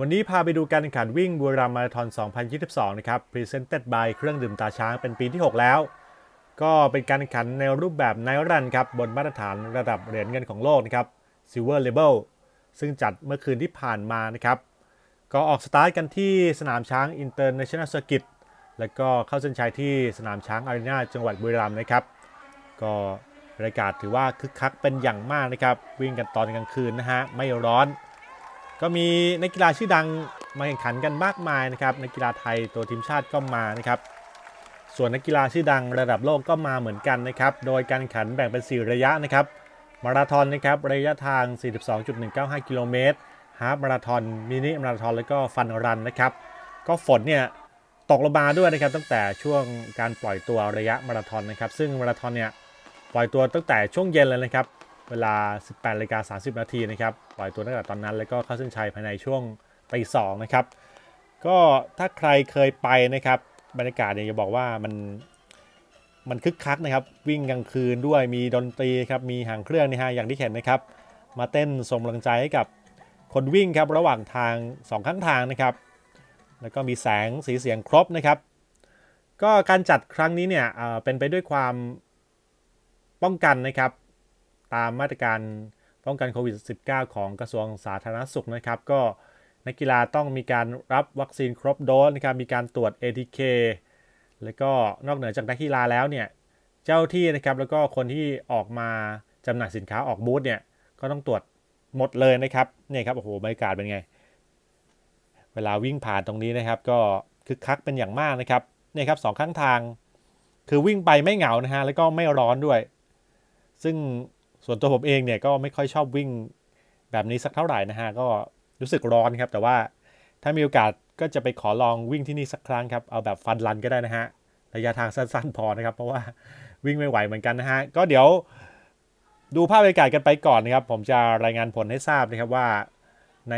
วันนี้พาไปดูการแข่งขันวิ่งบุรีรัมย์มาราธอน 2022 นะครับ Presented by เครื่องดื่มตาช้างเป็นปีที่ 6 แล้ว ก็เป็นการแข่งขันในรูปแบบไนรันครับ บนมาตรฐานระดับเหรียญเงินของโลกนะครับ Silver Label ซึ่งจัดเมื่อคืนที่ผ่านมานะครับ ก็ออกสตาร์ทกันที่สนามช้าง International Circuit แล้วก็เข้าเส้นชัยที่สนามช้างอารีนาจังหวัดบุรีรัมย์นะครับ ก็บรรยากาศถือว่าคึกคักเป็นอย่างมากนะครับ วิ่งกันตอนกลางคืนนะฮะ ไม่ร้อน ก็มีนักกีฬาชื่อดังมาแข่งขันกันมากมายนะครับนักกีฬาไทยตัวทีมชาติก็มานะครับ ส่วนนักกีฬาชื่อดังระดับโลกก็มาเหมือนกันนะครับ โดยการแข่งขันแบ่งเป็น 4 ระยะนะครับ มาราธอนนะครับระยะทาง 42.195 กิโลเมตรฮาฟมาราธอนมินิมาราธอนแล้วก็ฟันรันนะครับ ก็ฝนเนี่ยตกลงมาด้วยนะครับตั้งแต่ช่วงการปล่อยตัวระยะมาราธอนนะครับ ซึ่งมาราธอนเนี่ยปล่อยตัวตั้งแต่ช่วงเย็นเลยนะครับ เวลา 18นาฬิกา30 นาทีนะครับ ปล่อยตัวตั้งแต่ตอนนั้น แล้วก็เข้าเส้นชัยภายในช่วงตีสองนะครับ ก็ถ้าใครเคยไปนะครับ บรรยากาศเนี่ยจะบอกว่ามันมันคึกคักนะครับ วิ่งกลางคืนด้วยมีดนตรีครับ มีหางเครื่องนี่ฮะอย่างที่เห็นนะครับ มาเต้นส่งกำลังใจให้กับคนวิ่งครับระหว่างทางสองข้างทางนะครับ แล้วก็มีแสงสีเสียงครบนะครับ ก็การจัดครั้งนี้เนี่ยเป็นไปด้วยความป้องกันนะครับ ตามมาตรการป้องกันโควิด -19 ของกระทรวงสาธารณสุขนะครับ ก็นักกีฬาต้องมีการรับวัคซีนครบโดสนะครับมีการตรวจ ATK แล้วก็นอกเหนือจากนักกีฬาแล้วเนี่ยเจ้าที่นะครับแล้วก็คนที่ออกมาจำหน่ายสินค้าออกบูธเนี่ยก็ต้องตรวจหมดเลยนะครับเนี่ยครับโอ้โหบรรยากาศเป็นไง เวลาวิ่งผ่านตรงนี้นะครับ ก็คึกคักเป็นอย่างมากนะครับเนี่ยครับสองข้างทาง คือวิ่งไปไม่เหงานะฮะแล้วก็ไม่ร้อนด้วย ซึ่ง ส่วนตัวผมเองเนี่ยก็ไม่ค่อยชอบวิ่งแบบนี้สักเท่าไหร่นะฮะ ก็รู้สึกร้อนครับ แต่ว่าถ้ามีโอกาสก็จะไปขอลองวิ่งที่นี่สักครั้งครับ เอาแบบฟันรันก็ได้นะฮะ ระยะทางสั้นๆพอนะครับ เพราะว่าวิ่งไม่ไหวเหมือนกันนะฮะ ก็เดี๋ยวดูภาพบรรยากาศกันไปก่อนนะครับ ผมจะรายงานผลให้ทราบนะครับว่าใน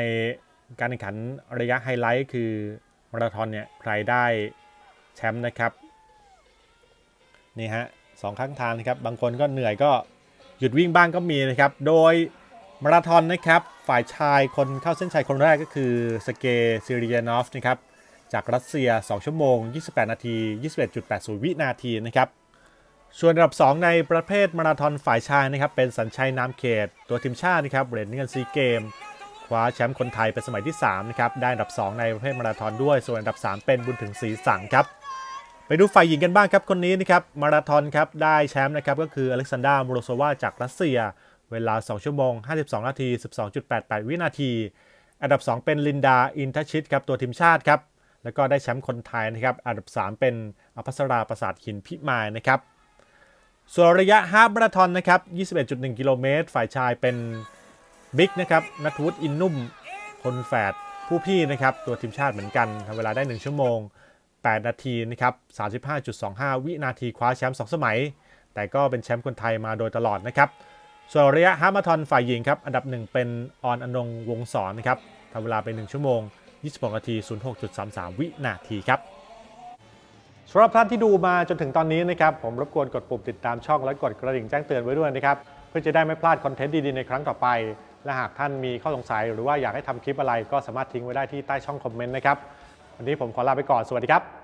การแข่งขันระยะไฮไลท์คือมาราธอนเนี่ยใครได้แชมป์นะครับ นี่ฮะสองข้างทางนะครับ บางคนก็เหนื่อยก็ หยุดวิ่งบ้างก็มีนะครับ โดยมาราธอนนะครับ ฝ่ายชายคนเข้าเส้นชัยคนแรกก็คือสเกซิรียานอฟนะครับจากรัสเซีย 2 ชั่วโมง 28 นาที 21.80 วินาทีนะครับ ส่วนอันดับ 2 ในประเภทมาราธอนฝ่ายชายนะครับ เป็นสัญชัยนามเขต ตัวทีมชาตินะครับเหรียญเงินซีเกม คว้าแชมป์คนไทยเป็นสมัยที่ 3 นะครับ ได้อันดับ 2 ในประเภทมาราธอนด้วย ส่วนอันดับ 3 เป็นบุญถึงศรีสังครับ ไปดูฝ่ายหญิงกันบ้างครับ คนนี้นะครับ มาราธอนครับ ได้แชมป์นะครับ ก็คืออเล็กซานดราโมโรโซวาจากรัสเซีย เวลา 2 ชั่วโมง 52 นาที 12.88 วินาที อันดับ 2 เป็นลินดา อินทชิตครับ ตัวทีมชาติครับ แล้วก็ได้แชมป์คนไทยนะครับ อันดับ 3 เป็นอภัสราประสาทหินพิมายนะครับ ส่วนระยะฮาล์ฟมาราธอนนะครับ 21.1 กิโลเมตร ฝ่ายชายเป็นบิ๊กนะครับนัทวุฒิอินนุ่ม คนแฝดผู้พี่นะครับ ตัวทีมชาติเหมือนกันทำเวลาได้ 1 ชั่วโมง 8 นาทีนะครับ 35.25 วินาทีคว้าแชมป์ 2 สมัย แต่ก็เป็นแชมป์คนไทยมาโดยตลอดนะครับ ส่วนระยะฮามาราธอนฝ่ายหญิงครับ อันดับ 1 เป็นออนอนงวงศรนะครับทำเวลาไป 1 ชั่วโมง 26 นาที 06.33 วินาทีครับสำหรับท่านที่ดูมาจนถึงตอนนี้นะครับ ผมรบกวนกดปุ่มติดตามช่องและกดกระดิ่งแจ้งเตือนไว้ด้วยนะครับ เพื่อจะได้ไม่พลาดคอนเทนต์ดี ๆ ในครั้งต่อไป และหากท่านมีข้อสงสัย หรือว่าอยากให้ทำคลิปอะไรก็สามารถทิ้งไว้ได้ที่ใต้ช่องคอมเมนต์นะครับ วันนี้ผมขอลาไปก่อน สวัสดีครับ